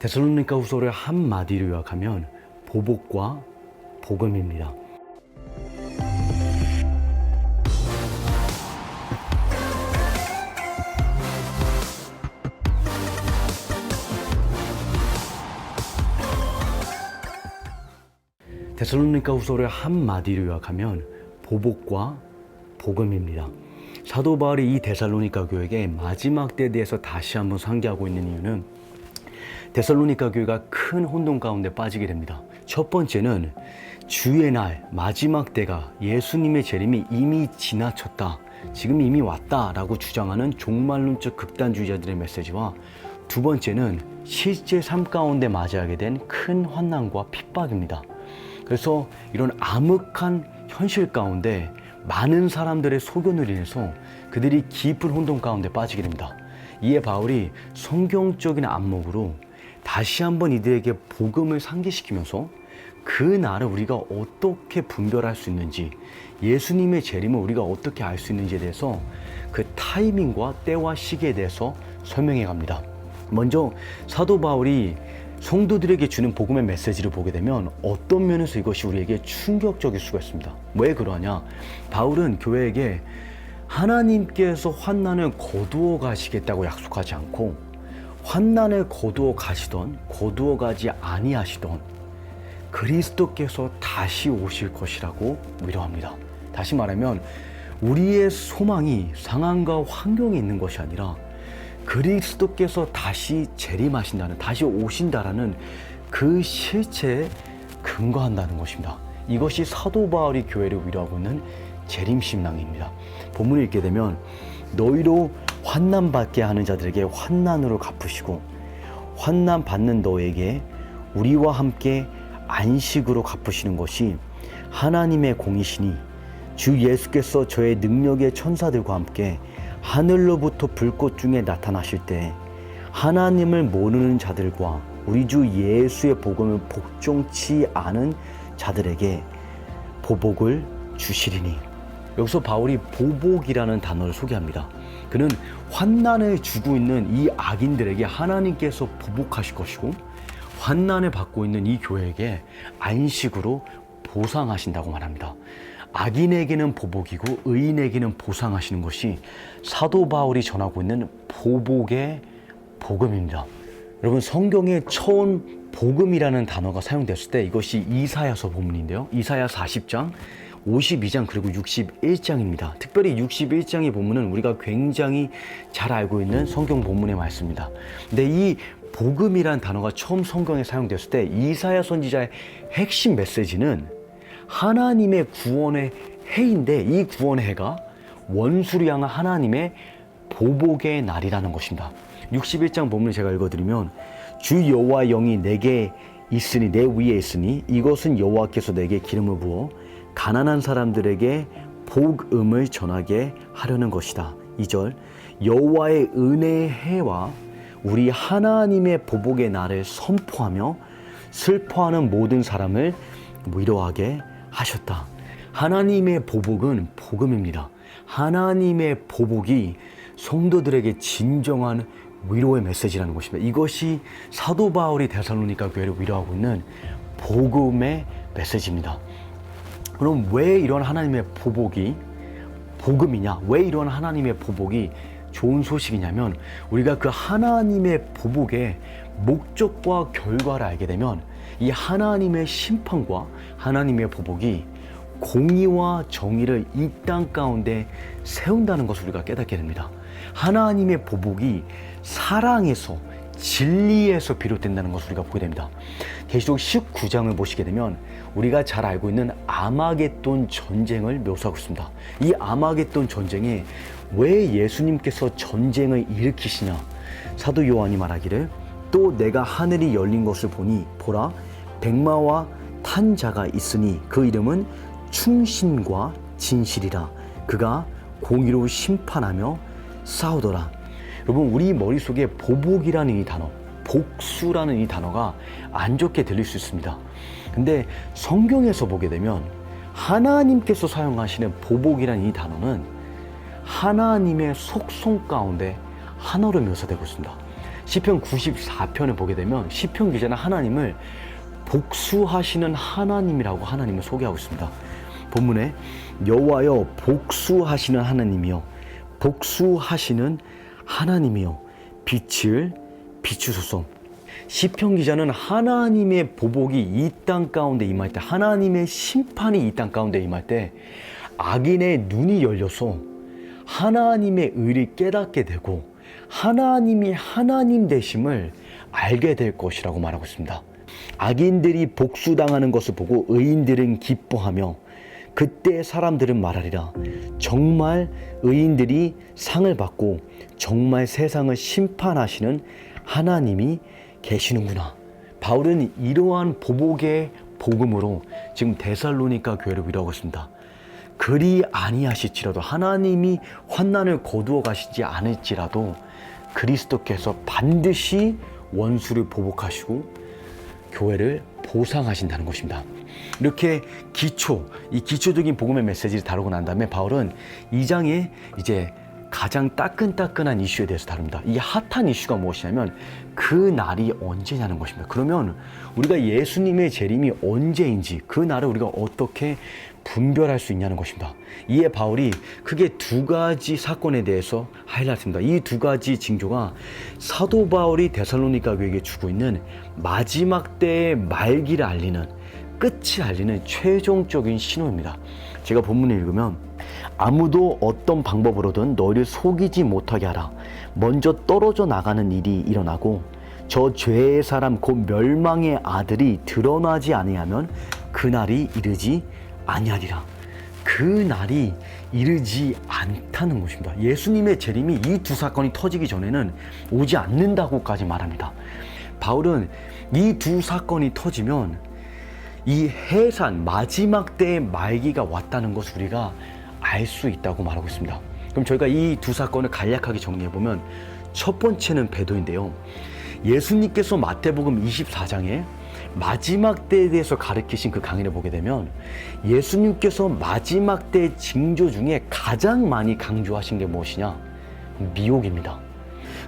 데살로니가 후서를 한마디로 요약하면 보복과 복음입니다. 데살로니가 후서를 한마디로 요약하면 보복과 복음입니다. 사도 바울이 이 데살로니가 교회에게 마지막 때에 대해서 다시 한번 상기하고 있는 이유는 데살로니가 교회가 큰 혼돈 가운데 빠지게 됩니다. 첫 번째는 주의 날 마지막 때가 예수님의 재림이 이미 지나쳤다. 지금 이미 왔다라고 주장하는 종말론적 극단주의자들의 메시지와 두 번째는 실제 삶 가운데 맞이하게 된 큰 환난과 핍박입니다. 그래서 이런 암흑한 현실 가운데 많은 사람들의 소견으로 인해서 그들이 깊은 혼돈 가운데 빠지게 됩니다. 이에 바울이 성경적인 안목으로 다시 한번 이들에게 복음을 상기시키면서 그 날을 우리가 어떻게 분별할 수 있는지 예수님의 재림을 우리가 어떻게 알 수 있는지에 대해서 그 타이밍과 때와 시기에 대해서 설명해 갑니다. 먼저 사도 바울이 성도들에게 주는 복음의 메시지를 보게 되면 어떤 면에서 이것이 우리에게 충격적일 수가 있습니다. 왜 그러냐? 바울은 교회에게 하나님께서 환난을 거두어 가시겠다고 약속하지 않고 환난을 거두어 가시던 거두어 가지 아니하시던 그리스도께서 다시 오실 것이라고 위로합니다. 다시 말하면 우리의 소망이 상황과 환경에 있는 것이 아니라 그리스도께서 다시 재림하신다는 다시 오신다라는 그 실체에 근거한다는 것입니다. 이것이 사도 바울이 교회를 위로하고 있는 재림 신앙입니다. 본문을 읽게 되면 너희로 환난 받게 하는 자들에게 환난으로 갚으시고 환난 받는 너에게 우리와 함께 안식으로 갚으시는 것이 하나님의 공이시니 주 예수께서 저의 능력의 천사들과 함께 하늘로부터 불꽃 중에 나타나실 때 하나님을 모르는 자들과 우리 주 예수의 복음을 복종치 않은 자들에게 보복을 주시리니 여기서 바울이 보복이라는 단어를 소개합니다. 그는 환난을 주고 있는 이 악인들에게 하나님께서 보복하실 것이고 환난을 받고 있는 이 교회에게 안식으로 보상하신다고 말합니다. 악인에게는 보복이고 의인에게는 보상하시는 것이 사도 바울이 전하고 있는 보복의 복음입니다. 여러분 성경에 처음 복음이라는 단어가 사용됐을 때 이것이 이사야서 본문인데요. 이사야 40장 52장 그리고 61장입니다. 특별히 61장의 본문은 우리가 굉장히 잘 알고 있는 성경 본문의 말씀입니다. 근데 이 복음이라는 단어가 처음 성경에 사용됐을 때 이사야 선지자의 핵심 메시지는 하나님의 구원의 해인데 이 구원의 해가 원수를 향한 하나님의 보복의 날이라는 것입니다. 61장 본문을 제가 읽어드리면 주 여호와 영이 내게 있으니 내 위에 있으니 이것은 여호와께서 내게 기름을 부어 가난한 사람들에게 복음을 전하게 하려는 것이다. 2절 여호와의 은혜의 해와 우리 하나님의 보복의 날을 선포하며 슬퍼하는 모든 사람을 위로하게 하셨다. 하나님의 보복은 복음입니다. 하나님의 보복이 성도들에게 진정한 위로의 메시지라는 것입니다. 이것이 사도 바울이 데살로니가 교회를 위로하고 있는 복음의 메시지입니다. 그럼 왜 이런 하나님의 보복이 복음이냐? 왜 이런 하나님의 보복이 좋은 소식이냐면 우리가 그 하나님의 보복의 목적과 결과를 알게 되면 이 하나님의 심판과 하나님의 보복이 공의와 정의를 이 땅 가운데 세운다는 것을 우리가 깨닫게 됩니다. 하나님의 보복이 사랑에서 진리에서 비롯된다는 것을 우리가 보게 됩니다. 계시록 19장을 보시게 되면 우리가 잘 알고 있는 아마겟돈 전쟁을 묘사하고 있습니다. 이 아마겟돈 전쟁에 왜 예수님께서 전쟁을 일으키시냐? 사도 요한이 말하기를 또 내가 하늘이 열린 것을 보니 보라 백마와 탄 자가 있으니 그 이름은 충신과 진실이라 그가 공의로 심판하며 싸우더라. 여러분 우리 머릿속에 보복이라는 이 단어, 복수라는 이 단어가 안 좋게 들릴 수 있습니다. 근데 성경에서 보게 되면 하나님께서 사용하시는 보복이라는 이 단어는 하나님의 속성 가운데 하나로 묘사되고 있습니다. 시편 94편을 보게 되면 시편 기자는 하나님을 복수하시는 하나님이라고 하나님을 소개하고 있습니다. 본문에 여호와여 복수하시는 하나님이여 복수하시는 하나님이여 빛을 비추소서. 시편 기자는 하나님의 보복이 이 땅 가운데 임할 때 하나님의 심판이 이 땅 가운데 임할 때 악인의 눈이 열려서 하나님의 의를 깨닫게 되고 하나님이 하나님 되심을 알게 될 것이라고 말하고 있습니다. 악인들이 복수당하는 것을 보고 의인들은 기뻐하며 그때 사람들은 말하리라 정말 의인들이 상을 받고 정말 세상을 심판하시는 하나님이 계시는구나. 바울은 이러한 보복의 복음으로 지금 데살로니가 교회를 위로하고 있습니다. 그리 아니하실지라도 하나님이 환난을 거두어 가시지 않을지라도 그리스도께서 반드시 원수를 보복하시고 교회를 보상하신다는 것입니다. 이렇게 기초, 이 기초적인 복음의 메시지를 다루고 난 다음에 바울은 이 장에 이제 가장 따끈따끈한 이슈에 대해서 다룹니다. 이 핫한 이슈가 무엇이냐면 그 날이 언제냐는 것입니다. 그러면 우리가 예수님의 재림이 언제인지 그 날을 우리가 어떻게 분별할 수 있냐는 것입니다. 이에 바울이 크게 두 가지 사건에 대해서 하이라이트합니다. 이 두 가지 징조가 사도 바울이 데살로니가 교회에게 주고 있는 마지막 때의 말기를 알리는 끝이 알리는 최종적인 신호입니다. 제가 본문을 읽으면 아무도 어떤 방법으로든 너희를 속이지 못하게 하라. 먼저 떨어져 나가는 일이 일어나고 저 죄의 사람 곧 멸망의 아들이 드러나지 아니하면 그날이 이르지 아니하리라. 그 날이 이르지 않다는 것입니다. 예수님의 재림이 이 두 사건이 터지기 전에는 오지 않는다고까지 말합니다. 바울은 이 두 사건이 터지면 이 해산 마지막 때의 말기가 왔다는 것을 우리가 알 수 있다고 말하고 있습니다. 그럼 저희가 이 두 사건을 간략하게 정리해 보면 첫 번째는 배도인데요. 예수님께서 마태복음 24장에 마지막 때에 대해서 가르치신 그 강의를 보게 되면 예수님께서 마지막 때의 징조 중에 가장 많이 강조하신 게 무엇이냐? 미혹입니다.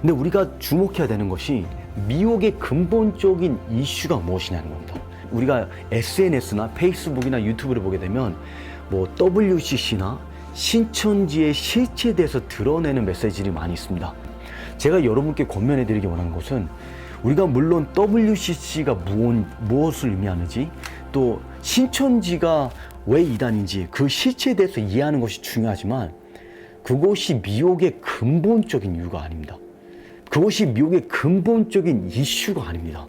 근데 우리가 주목해야 되는 것이 미혹의 근본적인 이슈가 무엇이냐는 겁니다. 우리가 SNS나 페이스북이나 유튜브를 보게 되면 뭐 WCC나 신천지의 실체에 대해서 드러내는 메시지들이 많이 있습니다. 제가 여러분께 권면해 드리기 원하는 것은 우리가 물론 WCC가 무엇, 무엇을 의미하는지 또 신천지가 왜 이단인지 그 실체에 대해서 이해하는 것이 중요하지만 그것이 미혹의 근본적인 이유가 아닙니다. 그것이 미혹의 근본적인 이슈가 아닙니다.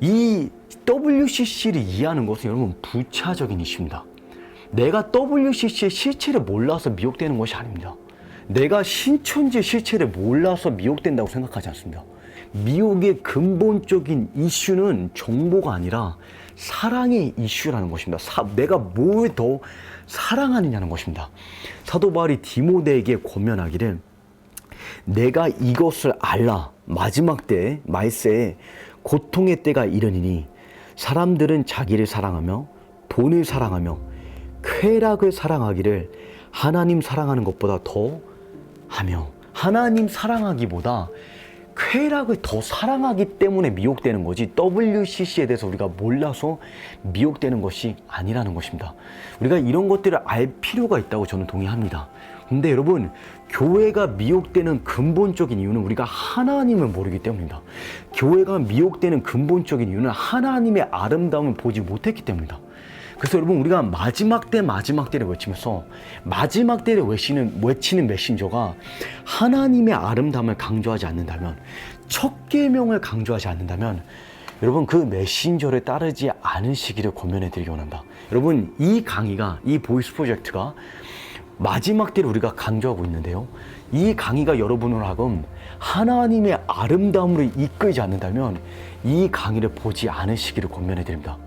이 WCC를 이해하는 것은 여러분 부차적인 이슈입니다. 내가 WCC의 실체를 몰라서 미혹되는 것이 아닙니다. 내가 신천지의 실체를 몰라서 미혹된다고 생각하지 않습니다. 미혹의 근본적인 이슈는 정보가 아니라 사랑의 이슈라는 것입니다. 사, 내가 뭘 더 사랑하느냐는 것입니다. 사도 바울이 디모데에게 권면하기를 내가 이것을 알라 마지막 때 말세에 고통의 때가 이르니니 사람들은 자기를 사랑하며 돈을 사랑하며 쾌락을 사랑하기를 하나님 사랑하는 것보다 더 하며 하나님 사랑하기보다 쾌락을 더 사랑하기 때문에 미혹되는 거지 WCC에 대해서 우리가 몰라서 미혹되는 것이 아니라는 것입니다. 우리가 이런 것들을 알 필요가 있다고 저는 동의합니다. 근데 여러분, 교회가 미혹되는 근본적인 이유는 우리가 하나님을 모르기 때문입니다. 교회가 미혹되는 근본적인 이유는 하나님의 아름다움을 보지 못했기 때문입니다. 그래서 여러분 우리가 마지막 때 마지막 때를 외치면서 마지막 때를 외치는 외치는 메신저가 하나님의 아름다움을 강조하지 않는다면 첫 계명을 강조하지 않는다면 여러분 그 메신저를 따르지 않으시기를 권면해 드리기 원합니다. 여러분 이 강의가 이 보이스 프로젝트가 마지막 때를 우리가 강조하고 있는데요. 이 강의가 여러분을 하금 하나님의 아름다움으로 이끌지 않는다면 이 강의를 보지 않으시기를 권면해 드립니다.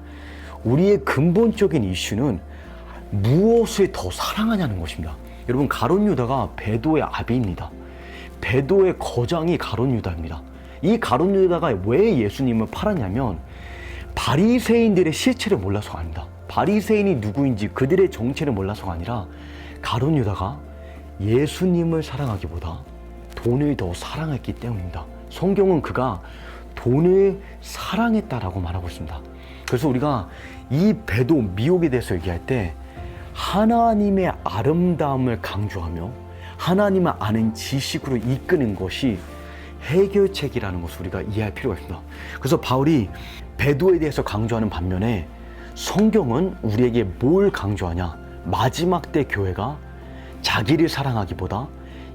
우리의 근본적인 이슈는 무엇을 더 사랑하냐는 것입니다. 여러분 가론 유다가 배도의 아비입니다. 배도의 거장이 가론 유다입니다. 이 가론 유다가 왜 예수님을 팔았냐면 바리새인들의 실체를 몰라서가 아닙니다. 바리새인이 누구인지 그들의 정체를 몰라서가 아니라 가론 유다가 예수님을 사랑하기보다 돈을 더 사랑했기 때문입니다. 성경은 그가 돈을 사랑했다라고 말하고 있습니다. 그래서 우리가 이 배도 미혹에 대해서 얘기할 때 하나님의 아름다움을 강조하며 하나님을 아는 지식으로 이끄는 것이 해결책이라는 것을 우리가 이해할 필요가 있습니다. 그래서 바울이 배도에 대해서 강조하는 반면에 성경은 우리에게 뭘 강조하냐? 마지막 때 교회가 자기를 사랑하기보다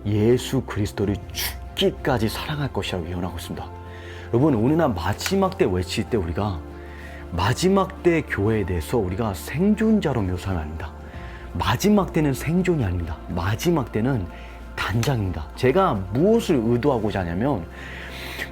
예수 그리스도를 죽기까지 사랑할 것이라고 예언하고 있습니다. 여러분, 오늘날 마지막 때 외칠 때 우리가 마지막 때 교회에 대해서 우리가 생존자로 묘사하면 아닙니다. 마지막 때는 생존이 아닙니다. 마지막 때는 단장입니다. 제가 무엇을 의도하고자 하냐면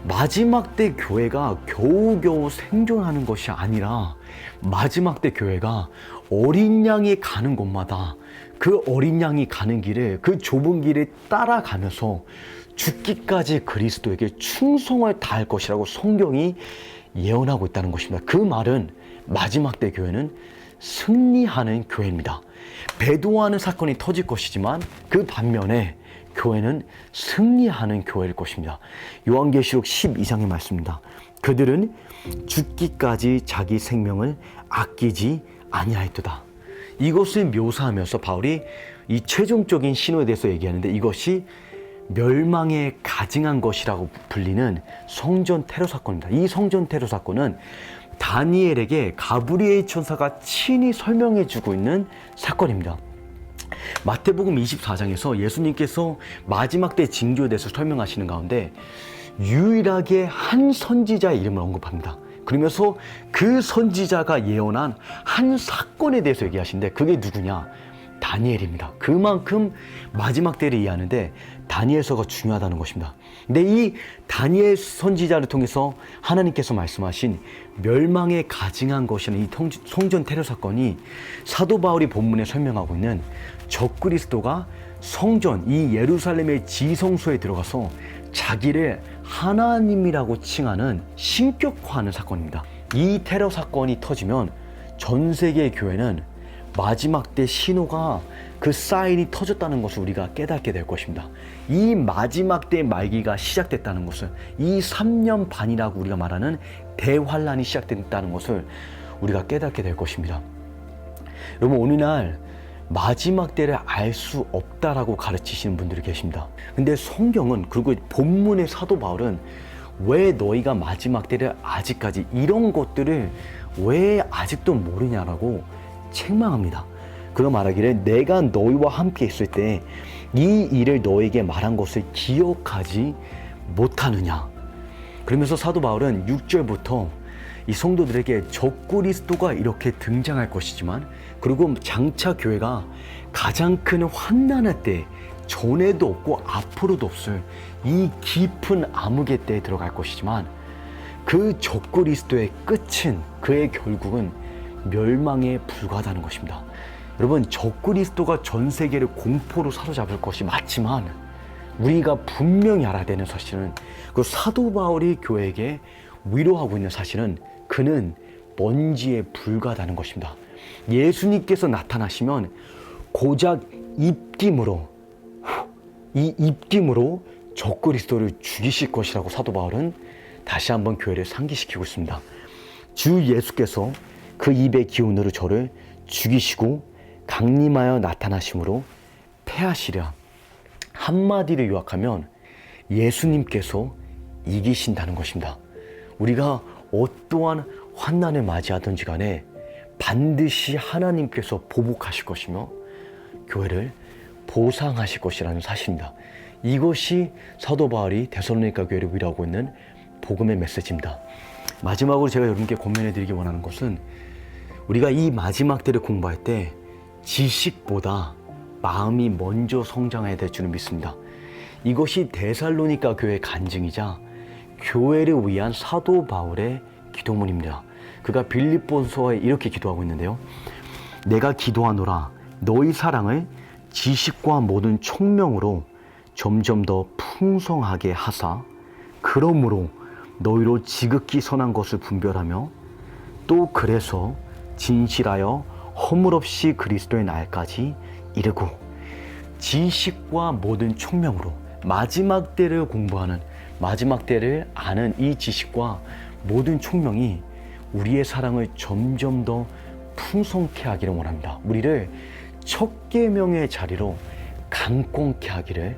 마지막 때 교회가 겨우겨우 생존하는 것이 아니라 마지막 때 교회가 어린 양이 가는 곳마다 그 어린 양이 가는 길에 그 좁은 길을 따라가면서 죽기까지 그리스도에게 충성을 다할 것이라고 성경이 예언하고 있다는 것입니다. 그 말은 마지막 때 교회는 승리하는 교회입니다. 배도하는 사건이 터질 것이지만 그 반면에 교회는 승리하는 교회일 것입니다. 요한계시록 12장의 말씀입니다. 그들은 죽기까지 자기 생명을 아끼지 아니하였도다. 이것을 묘사하면서 바울이 이 최종적인 신호에 대해서 얘기하는데 이것이 멸망에 가증한 것이라고 불리는 성전 테러 사건입니다. 이 성전 테러 사건은 다니엘에게 가브리엘 천사가 친히 설명해 주고 있는 사건입니다. 마태복음 24장에서 예수님께서 마지막 때 징조에 대해서 설명하시는 가운데 유일하게 한 선지자의 이름을 언급합니다. 그러면서 그 선지자가 예언한 한 사건에 대해서 얘기하시는데 그게 누구냐? 다니엘입니다. 그만큼 마지막 때를 이해하는데 다니엘서가 중요하다는 것입니다. 근데 이 다니엘 선지자를 통해서 하나님께서 말씀하신 멸망에 가증한 것이라는 이 성전 테러 사건이 사도 바울이 본문에 설명하고 있는 적그리스도가 성전 이 예루살렘의 지성소에 들어가서 자기를 하나님이라고 칭하는 신격화하는 사건입니다. 이 테러 사건이 터지면 전 세계 교회는 마지막 때 신호가 그 사인이 터졌다는 것을 우리가 깨닫게 될 것입니다. 이 마지막 때 말기가 시작됐다는 것을 이 3년 반이라고 우리가 말하는 대환란이 시작됐다는 것을 우리가 깨닫게 될 것입니다. 여러분 오늘날 마지막 때를 알 수 없다라고 가르치시는 분들이 계십니다. 근데 성경은 그리고 본문의 사도 바울은 왜 너희가 마지막 때를 아직까지 이런 것들을 왜 아직도 모르냐라고 책망합니다. 그가 말하기를 내가 너희와 함께 있을 때 이 일을 너에게 말한 것을 기억하지 못하느냐. 그러면서 사도 바울은 6절부터 이 성도들에게 적그리스도가 이렇게 등장할 것이지만 그리고 장차 교회가 가장 큰 환난의 때 전에도 없고 앞으로도 없을 이 깊은 암흑의 때에 들어갈 것이지만 그 적그리스도의 끝은 그의 결국은 멸망에 불과하다는 것입니다. 여러분 적그리스도가 전 세계를 공포로 사로잡을 것이 맞지만 우리가 분명히 알아야 되는 사실은 그 사도 바울이 교회에게 위로하고 있는 사실은 그는 먼지에 불과하다는 것입니다. 예수님께서 나타나시면 고작 입김으로 이 입김으로 적그리스도를 죽이실 것이라고 사도 바울은 다시 한번 교회를 상기시키고 있습니다. 주 예수께서 그 입의 기운으로 저를 죽이시고 강림하여 나타나심으로 패하시랴. 한마디를 요약하면 예수님께서 이기신다는 것입니다. 우리가 어떠한 환난을 맞이하든지 간에 반드시 하나님께서 보복하실 것이며 교회를 보상하실 것이라는 사실입니다. 이것이 사도 바울이 데살로니가 교회를 위로하고 있는 복음의 메시지입니다. 마지막으로 제가 여러분께 권면해 드리기 원하는 것은 우리가 이 마지막 때를 공부할 때 지식보다 마음이 먼저 성장해야 될 줄을 믿습니다. 이것이 데살로니가 교회 간증이자 교회를 위한 사도 바울의 기도문입니다. 그가 빌립본서에 이렇게 기도하고 있는데요. 내가 기도하노라 너희 사랑을 지식과 모든 총명으로 점점 더 풍성하게 하사 그러므로 너희로 지극히 선한 것을 분별하며 또 그래서 진실하여 허물 없이 그리스도의 날까지 이르고 지식과 모든 총명으로 마지막 때를 공부하는 마지막 때를 아는 이 지식과 모든 총명이 우리의 사랑을 점점 더 풍성케 하기를 원합니다. 우리를 첫 계명의 자리로 강권케 하기를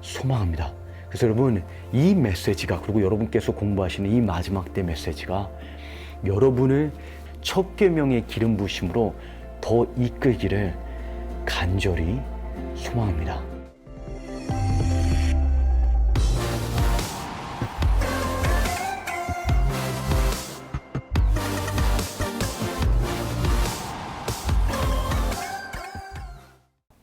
소망합니다. 그래서 여러분 이 메시지가 그리고 여러분께서 공부하시는 이 마지막 때 메시지가 여러분을 첫 계명의 기름 부심으로 더 이끌기를 간절히 소망합니다.